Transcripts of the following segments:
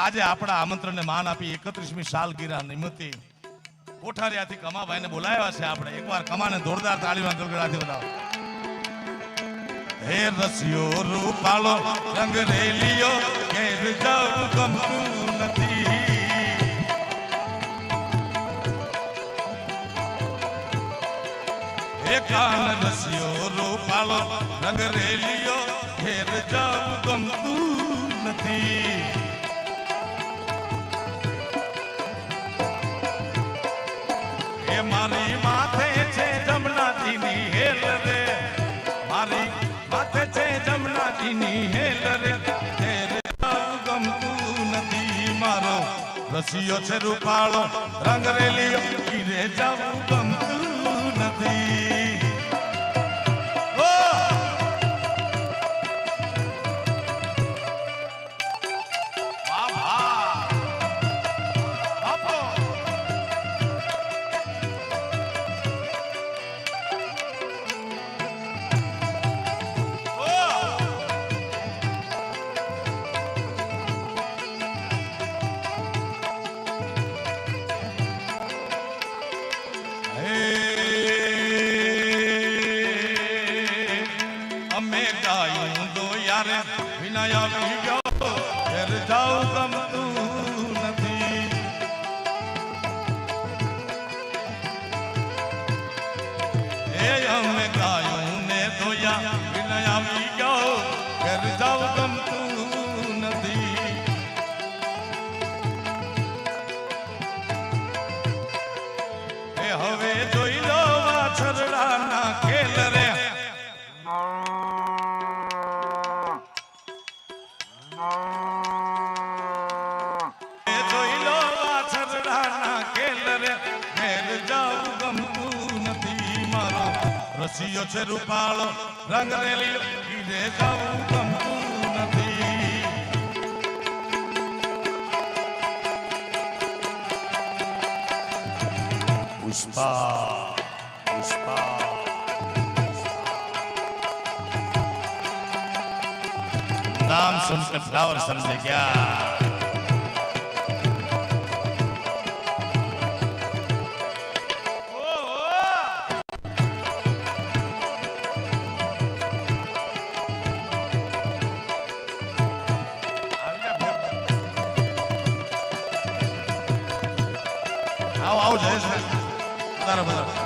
આજે આપણા આમંત્રણને માન આપી એકત્રીસમી સાલગીરા નિમિત્તે કોઠારિયાથી કમાભાઈને બોલાવ્યા છે આપણે. એકવાર કમાને જોરદાર તાળીમાં ગળગળાથી બતાવો હે રસિયો રૂપાળો, રંગ રેલિયો ઘેર જાઉં ગમતું નથી. હે રસિયો રૂપાળો, રંગ રેલિયો ઘેર જાઉં જમનાજીની હેલ રે ઘેર જાઉં ગમતું નથી મારો. રસિયો છે રૂપાળો રંગ રેલિયો ઘીરે ગમતું નથી છે રૂપાળો રંગ રેલી ઈડે જવું ગમતું નથી પુષ્પા પુષ્પા નામ સુનકર ફ્લાવર સમજે ગયા આવો જયેશ બરાબર બરાબર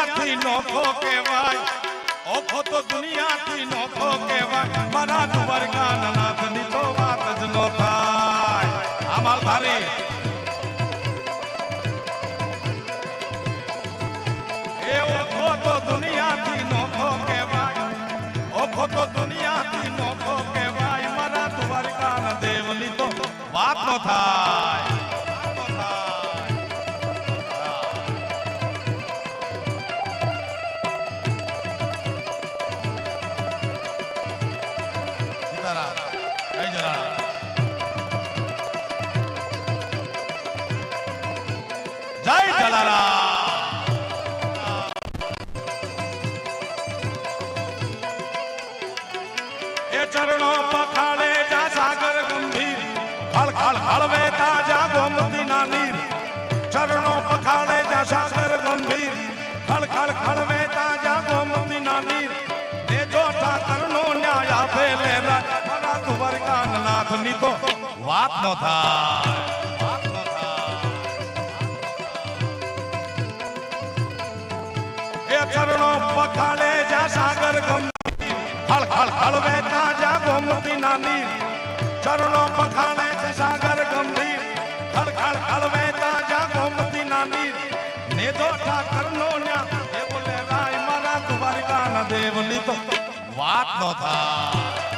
દુનિયાથી નોખો કહેવાય. ઓખો તો દુનિયાથી નોખો કહેવાય. વાત નો થાય ચરણો પખાડે જા સાગર ગંભીર હળ હળ હળ વહેતા જા ગોમતી નાની. ચરણો પખાડે છે સાગર ગંભીર. હળ હળ હળ વહેતા જા ગોમતી નાની. ને દો ઠાકર નો મારા દ્વારકા વાત ન થાય.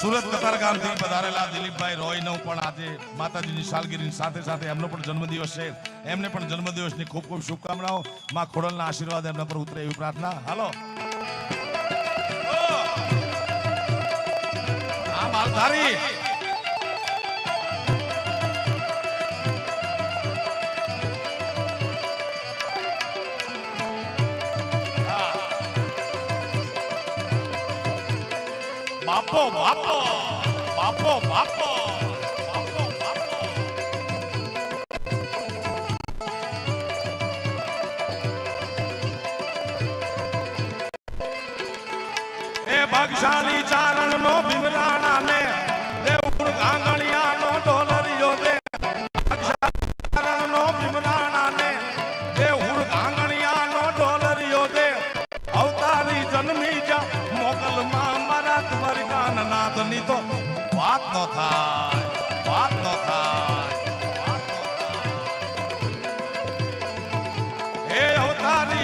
સુરત કતારગામથી પધારેલા દિલીપભાઈ રોયનો પણ આજે માતાજીની સાલગીરીની સાથે સાથે એમનો પણ જન્મદિવસ છે. એમને પણ જન્મદિવસની ખૂબ ખૂબ શુભકામનાઓ. માં ખોડલના આશીર્વાદ એમના પર ઉતરે એવી પ્રાર્થના. હાલો. આ માલધારી. બાપો બાપો બાપો બાપો ભાગશાળી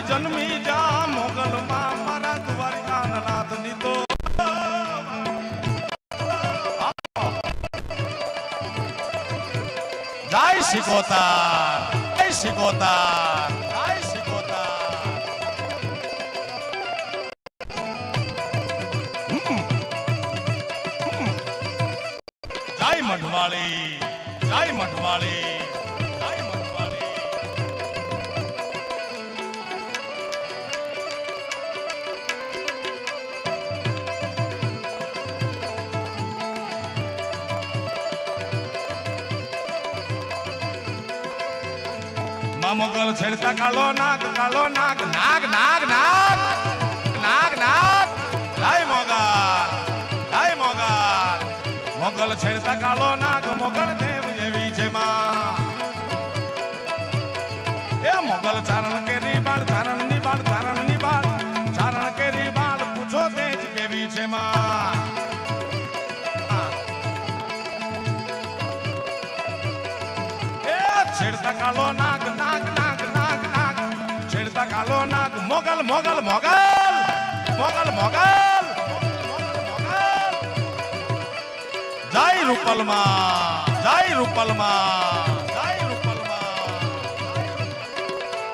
જન્મી જા મોગલ માં મારા દ્વારિકા નાથની તો જય શિકોતાર જય શિકોતાર જય શિકોતાર જય મઢવાળી. માં મોગલ છેડતા કાલો નાગ કાલો નાગ નાગ નાગ નાગ નાગ નાગ. લાય મોગલ લાય મોગલ. મોગલ છેડતા કાલો નાગ, મોગલ મોગલ મોગલ મોગલ મોગલ મોગલ જય રૂપલમાં જય રૂપલમાં જય રૂપલમાં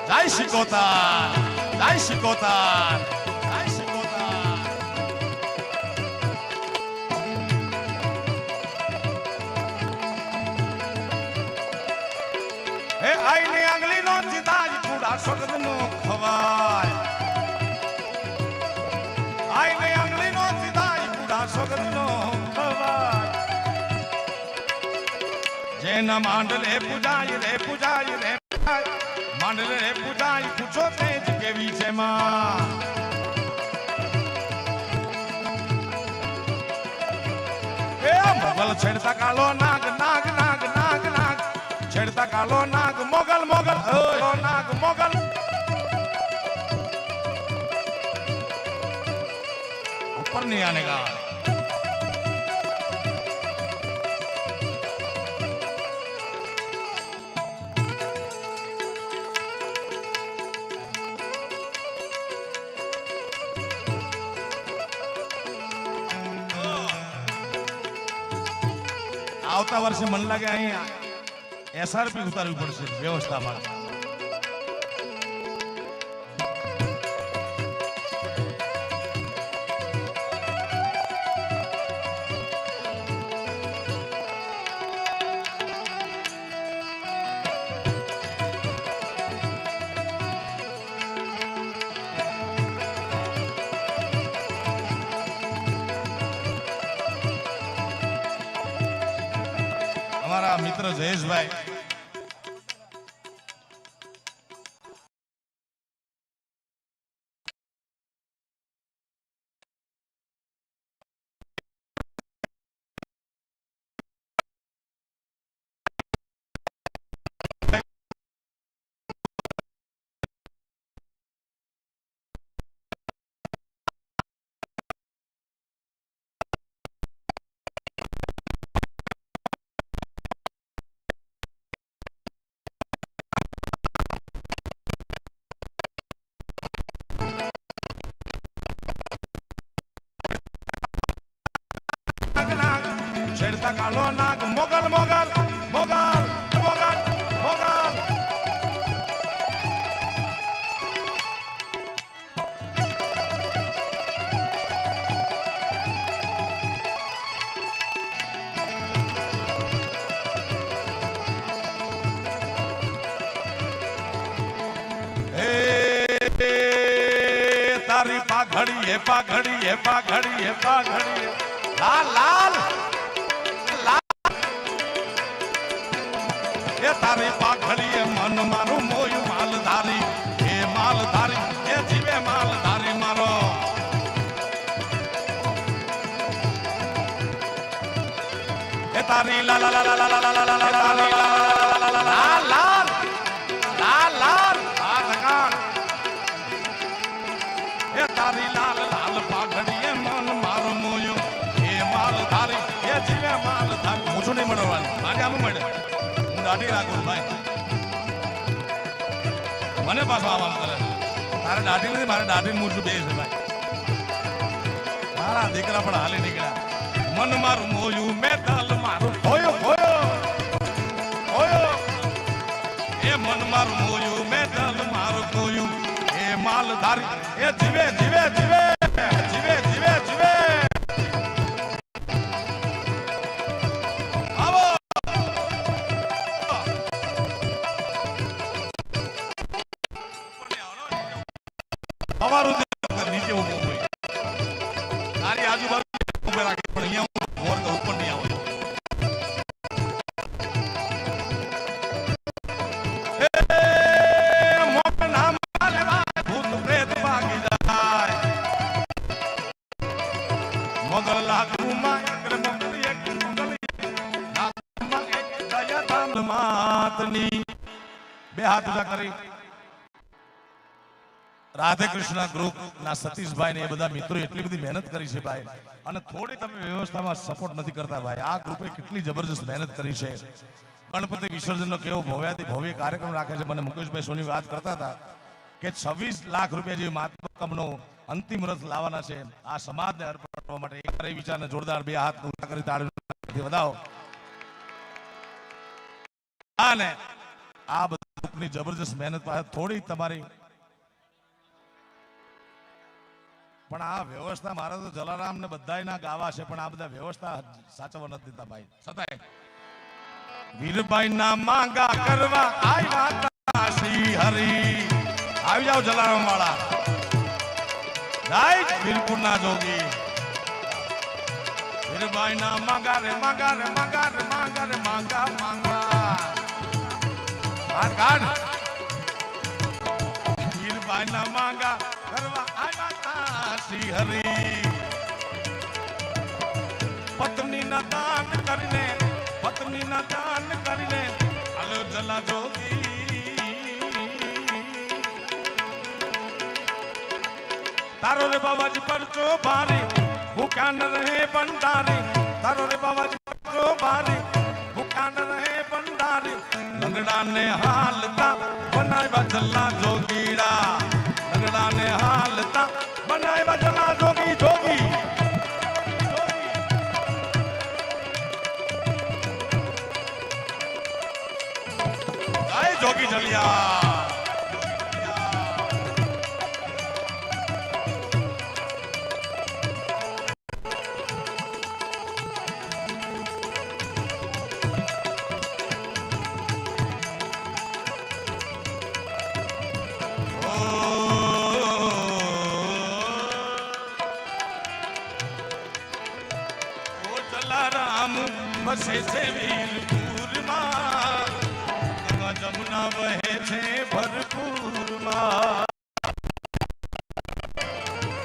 જય શિકોતાર જય શિકોતાર જય શિકોતાર હે આઈની આંગળીનો ચિતાજ કુડા સગદનો ખવાય આઈની એના માંડ રે, પૂજાય રે પૂજાય. રે માંડ રે, પૂજાય, પૂછો તેજ કેવી છે માં. એ મોગલ છેડતા કાલો નાગ નાગ નાગ નાગ નાગ. છેડતા કાલો નાગ, મોગલ મોગલ નાગ, મોગલ. ઉપર નહીં આને ગા વર્ષે મને લાગે અહીંયા એસઆરપી ઉતારવી પડશે વ્યવસ્થા માટે અમારા મિત્ર જયેશભાઈ. છેડતા કાળો નાગ મોગલ મોગલ મોગલ મોગલ મોગલ તારી પાઘડી હે પાઘડી હે પાઘડી હે પાઘડી લાલ લાલ. તારી લા લા લા લા લા લા લા લા લા તારી લા લા લા લા લા લા લાલ લાલ લાલ આ ધગાણ એ તારી લાલ લાલ પાઘડી એ મન મારો મોયો એ માલ ધારી એ જીવે માલ ધારી હું છું નહીં મળવાનું મારે આમ મળે હું દાઢી રાખું ભાઈ મને પાછો આમ કરે તારે દાઢી નથી મારે દાઢી મૂછું બે છે ભાઈ મારા દીકરા પણ હાલી નીકળ્યા મન મારું મોયું મેદાલ મારું હોયો હોયો. હોયો. એ મન મારું મોયું મેદાલ મારું કોયું. એ માલધારી એ જીવે જીવે. રાધે કૃષ્ણ ગ્રુપ ના સતીશભાઈ ને એ બધા મિત્રો એટલી બધી મહેનત કરી છે ભાઈ. અને થોડી તમે વ્યવસ્થામાં સપોર્ટ નથી કરતા ભાઈ. આ ગ્રુપે કેટલી જબરજસ્ત મહેનત કરી છે. ગણપતિ વિસર્જનનો કેવો ભવ્યાથી ભવ્ય કાર્યક્રમ રાખે છે. મને મુકેશભાઈ સોની વાત કરતા હતા કે છવ્વીસ લાખ રૂપિયા જેવી માતમનો અંતિમ રથ લાવવાના છે. આ સમાજને અર્પણ કરવા માટે એક વિચારને જોરદાર બે હાથ ઊંચા કરી તાળી વધાવો. અને આ બધા ગ્રુપની જબરજસ્ત મહેનત પાસે થોડી તમારી પણ આ વ્યવસ્થા મારા તો જલારામ ને બધા ગાવા છે, પણ આ બધા વ્યવસ્થા સાચવવા નથી દેતા ભાઈ. છતાંય વીરભાઈ ના માંગા કરવા આવ્યા શ્રી હરી આવી જાઓ જલારામ વાળા. રાઈટ વીરપુર ના જોગી. વીરભાઈ ના માંગા રે માંગા રે માંગા રે માંગા રે, માંગા માંગા. આ કાઢ. વીરભાઈ ના માંગા શ્રી હરી. પત્ની ના દાન કરીને પત્ની ના દાન કરીને હાલો જલા જોગી. તારો રે બાબાજી પરચો ભારી ભૂખ્યા ન રહે ભંડારી? તારો રે બાબાજી પરચો ભારી ભૂખ્યા ન રહે ભંડારી? લંગડા ને હાલતા